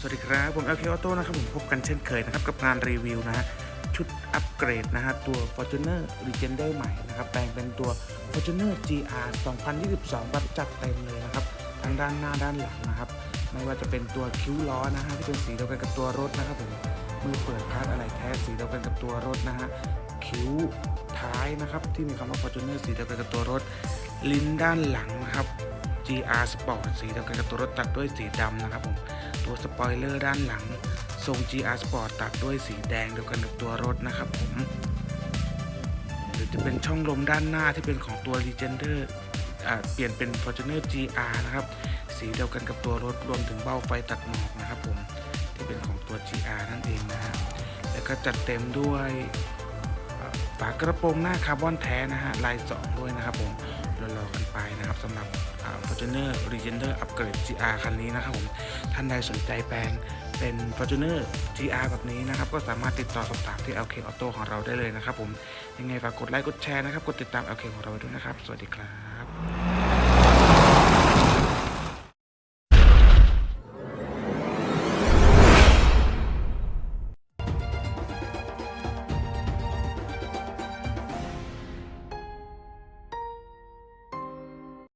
สวัสดีครับผม LK Auto นะครับผมพบกันเช่นเคยนะครับ กับงานรีวิวนะฮะชุดอัปเกรดนะฮะตัว Fortuner Legender ใหม่นะครับแปลงเป็นตัว Fortuner GR 2022แบบจัดเต็มเลยนะครับทั้งด้านหน้าด้านหลังนะครับ ไม่ว่าจะเป็นตัวคิ้วล้อนะฮะที่เป็นสีเดียวกันกับตัวรถนะครับผมมือเปิดพาร์ทอะไรแท้สีเดียวกันกับตัวรถนะฮะคิ้วท้ายนะครับที่มีคำว่า Fortuner สีเดียวกันกับตัวรถ ลิ้นด้านหลังนะครับ GR Sport สีเดียวกันกับตัวรถตัดด้วยสีดำนะครับผม ตัวสปอยเลอร์ด้านหลัง ทรง GR Sport ตัดด้วยสีแดงเดียวกันกับตัวรถนะครับผมหรือจะเป็นช่องลมด้านหน้าที่เป็นของตัว Legender อ่าเปลี่ยนเป็น Fortuner GR นะครับ สีเดียวกันกับตัวรถรวมถึงเบ้าไฟตัดหมอกนะครับผมที่เป็นของตัว GR นั่นเองนะฮะแล้วก็จัดเต็มด้วยฝากระโปรงหน้าคาร์บอนแท้นะฮะลาย2ด้วยนะครับผม รอๆกันไปนะครับสำหรับ Fortuner Legender Upgrade GR คันนี้นะครับผมท่านใดสนใจแปลงเป็น Fortuner GR แบบนี้นะครับ ก็สามารถติดต่อสอบถามที่ LK Auto ของเราได้เลยนะครับผมยังไงฝากกดไลค์กดแชร์นะครับ กดติดตาม LK ของเราด้วยนะครับ สวัสดีครับ